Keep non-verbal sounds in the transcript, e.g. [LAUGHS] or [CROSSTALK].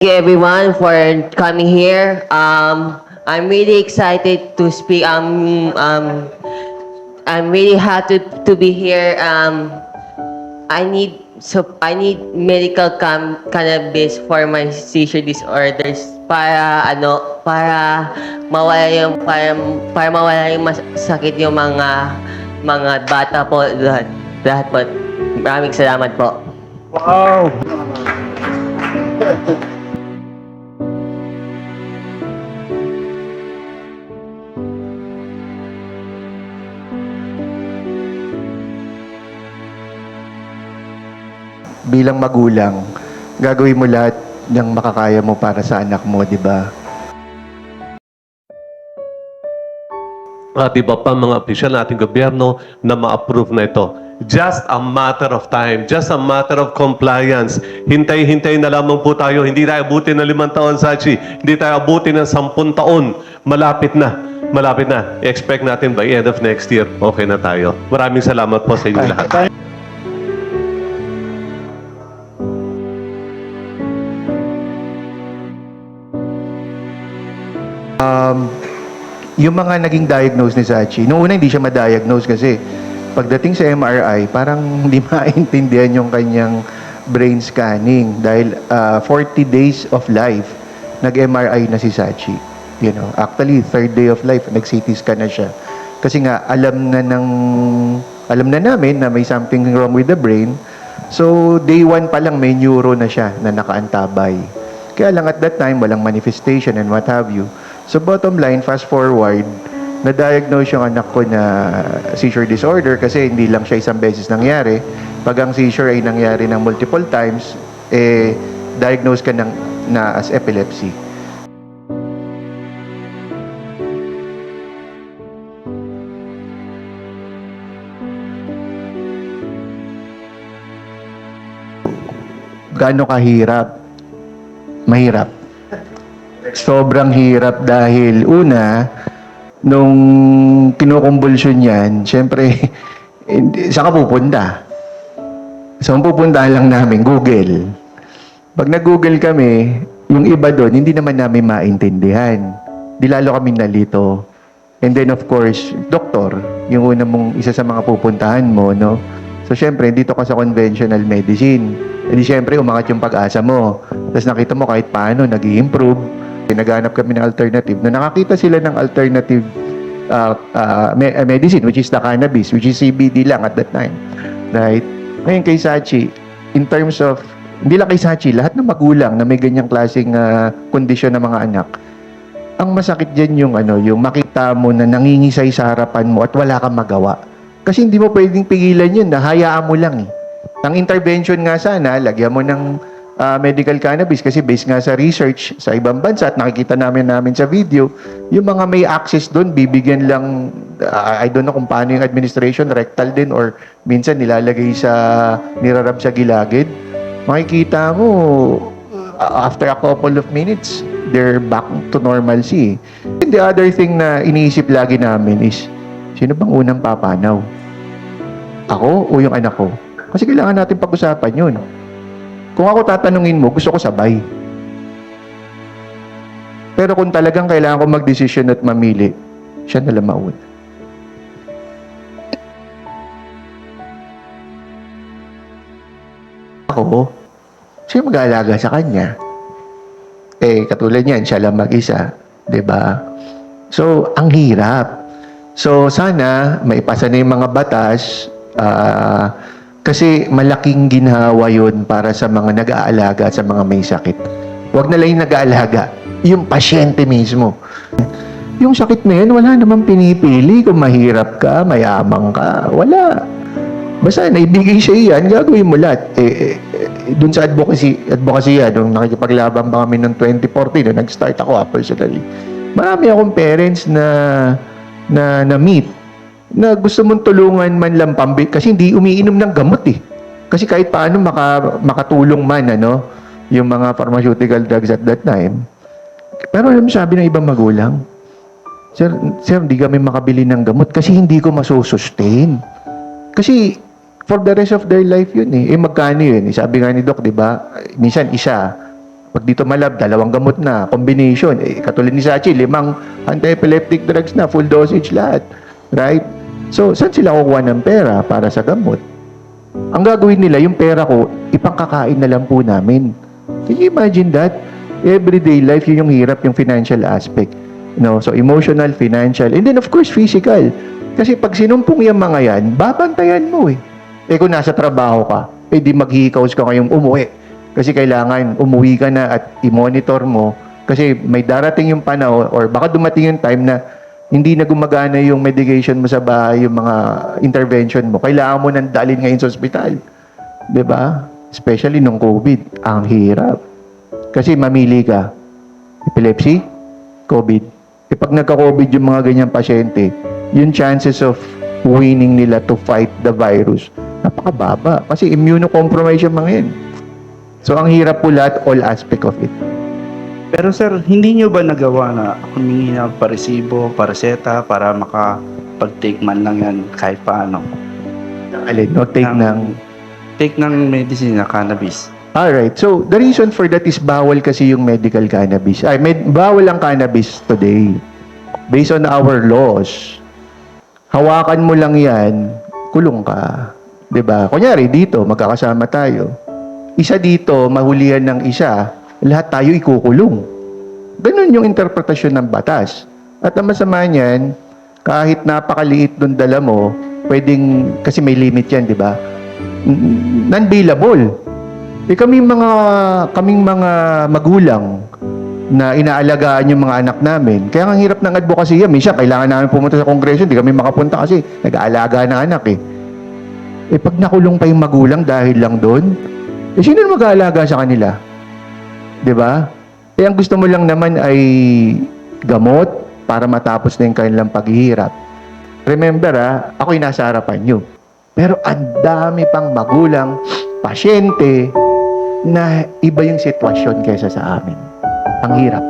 you everyone for coming here. Um, I'm really excited to speak. Um, um, I'm really happy to be here. Um, I need so I need medical cam- cannabis for my seizure disorders para ano para mawala yung para, para mawala yung mas sakit yung mga mga bata po lahat, lahat po. Maraming salamat po. Wow! Bilang magulang, gagawin mo lahat ng makakaya mo para sa anak mo, di ba? at iba pa mga opisyal nating gobyerno na ma-approve na ito. Just a matter of time. Just a matter of compliance. Hintay-hintay na lamang po tayo. Hindi tayo abutin ng limang taon, Sachi. Hindi tayo abutin ng sampun taon. Malapit na. Malapit na. I-expect natin by end of next year, okay na tayo. Maraming salamat po sa inyo lahat. Yung mga naging diagnose ni Sachi, noong una hindi siya ma-diagnose kasi pagdating sa MRI, parang hindi [LAUGHS] maintindihan yung kanyang brain scanning dahil ah, 40 days of life, nag-MRI na si Sachi. You know, actually, third day of life, nag-CT scan na siya. Kasi nga, alam na ng, alam na namin na may something wrong with the brain. So, day one pa lang, may neuro na siya na nakaantabay. Kaya lang at that time, walang manifestation and what have you. So bottom line, fast forward, na-diagnose yung anak ko na seizure disorder kasi hindi lang siya isang beses nangyari. Pag ang seizure ay nangyari ng multiple times, eh, diagnose ka ng, na as epilepsy. Gaano kahirap? Mahirap. Sobrang hirap dahil una, nung kinukumbulsyon yan, syempre, [LAUGHS] saan ka pupunta? So, ang pupuntahan lang namin, Google. Pag nag-Google kami, yung iba doon, hindi naman namin maintindihan. Di lalo kami nalito. And then, of course, doktor, yung una mong isa sa mga pupuntahan mo, no? So, syempre, dito ka sa conventional medicine. E syempre, umangat yung pag-asa mo. Tapos nakita mo kahit paano, nag improve Naghanap kami ng alternative. Nung nakakita sila ng alternative uh, uh, me- uh, medicine, which is the cannabis, which is CBD lang at that time. Right? Ngayon kay Sachi, in terms of, hindi lang kay Sachi, lahat ng magulang na may ganyang klaseng uh, kondisyon ng mga anak, ang masakit dyan yung ano, yung makita mo na nangingisay sa harapan mo at wala kang magawa. Kasi hindi mo pwedeng pigilan yun, nahayaan mo lang eh. Ang intervention nga sana, lagyan mo ng ah, medical cannabis kasi based nga sa research sa ibang bansa at nakikita namin namin sa video, yung mga may access doon, bibigyan lang, ah, I don't know kung paano yung administration, rectal din or minsan nilalagay sa, nirarab sa gilagid. Makikita mo, uh, after a couple of minutes, they're back to normalcy. And the other thing na iniisip lagi namin is, sino bang unang papanaw? Ako o yung anak ko? Kasi kailangan natin pag-usapan yun. Kung ako tatanungin mo, gusto ko sabay. Pero kung talagang kailangan ko mag-desisyon at mamili, siya na lang mauna. Ako, siya mag-aalaga sa kanya. Eh, katulad niyan, siya lang mag-isa. ba? So, ang hirap. So, sana maipasa na yung mga batas ah, kasi malaking ginhawa yun para sa mga nag-aalaga sa mga may sakit. Huwag na lang yung nag-aalaga, yung pasyente mismo. Yung sakit na yun, wala namang pinipili kung mahirap ka, mayamang ka. Wala. Basta naibigay siya yan, gagawin mo lahat. Eh, eh, eh, dun sa advocacy, advocacy yan, nung nakikipaglaban pa kami noong 2014, nung nag-start ako personally, marami akong parents na na na-meet na gusto mong tulungan man lang pambi kasi hindi umiinom ng gamot eh. Kasi kahit paano maka, makatulong man ano, yung mga pharmaceutical drugs at that time. Pero alam sabi ng ibang magulang, Sir, sir, hindi kami makabili ng gamot kasi hindi ko masosustain. Kasi for the rest of their life yun eh. Eh magkano yun? Eh, Sabi nga ni Doc, di ba? Minsan isa, Pag dito malab, dalawang gamot na, combination. Eh, katulad ni Sachi, limang anti-epileptic drugs na, full dosage lahat. Right? So, saan sila kukuha ng pera para sa gamot? Ang gagawin nila, yung pera ko, ipangkakain na lang po namin. Can you imagine that? Everyday life, yun yung hirap, yung financial aspect. You know, so emotional, financial, and then of course, physical. Kasi pag sinumpong yung mga yan, babantayan mo eh. Eh kung nasa trabaho ka, eh di maghihikaws ka ngayong umuwi. Kasi kailangan umuwi ka na at i-monitor mo. Kasi may darating yung panahon or baka dumating yung time na hindi na gumagana yung medication mo sa bahay, yung mga intervention mo. Kailangan mo nang dalhin ngayon sa ospital. ba? Especially nung COVID. Ang hirap. Kasi mamili ka. Epilepsy, COVID. E pag nagka-COVID yung mga ganyang pasyente, yung chances of winning nila to fight the virus, napakababa. Kasi immunocompromised yung mga yan. So, ang hirap po lahat, all aspect of it. Pero sir, hindi nyo ba nagawa na humingi ng paresibo, pareseta para makapag-take man lang yan kahit paano? Alin, no? Take ng... Take ng medicine na cannabis. Alright, so the reason for that is bawal kasi yung medical cannabis. Ay, med- bawal ang cannabis today. Based on our laws, hawakan mo lang yan, kulong ka. 'Di ba? Kunyari, dito, magkakasama tayo. Isa dito, mahulihan ng isa, lahat tayo ikukulong. Ganun yung interpretasyon ng batas. At ang masama niyan, kahit napakaliit nung dala mo, pwedeng, kasi may limit yan, di ba? Non-bailable. Eh kami mga kaming mga magulang na inaalagaan yung mga anak namin. Kaya ang hirap ng advocacy yan. Minsan, kailangan namin pumunta sa kongreso, hindi kami makapunta kasi nag-aalaga ng anak eh. Eh pag nakulong pa yung magulang dahil lang doon, eh sino mag-aalaga sa kanila? 'Di ba? Eh ang gusto mo lang naman ay gamot para matapos na yung kanilang paghihirap. Remember ah, ako'y nasa harapan nyo. Pero ang dami pang magulang, pasyente, na iba yung sitwasyon kaysa sa amin. Ang hirap.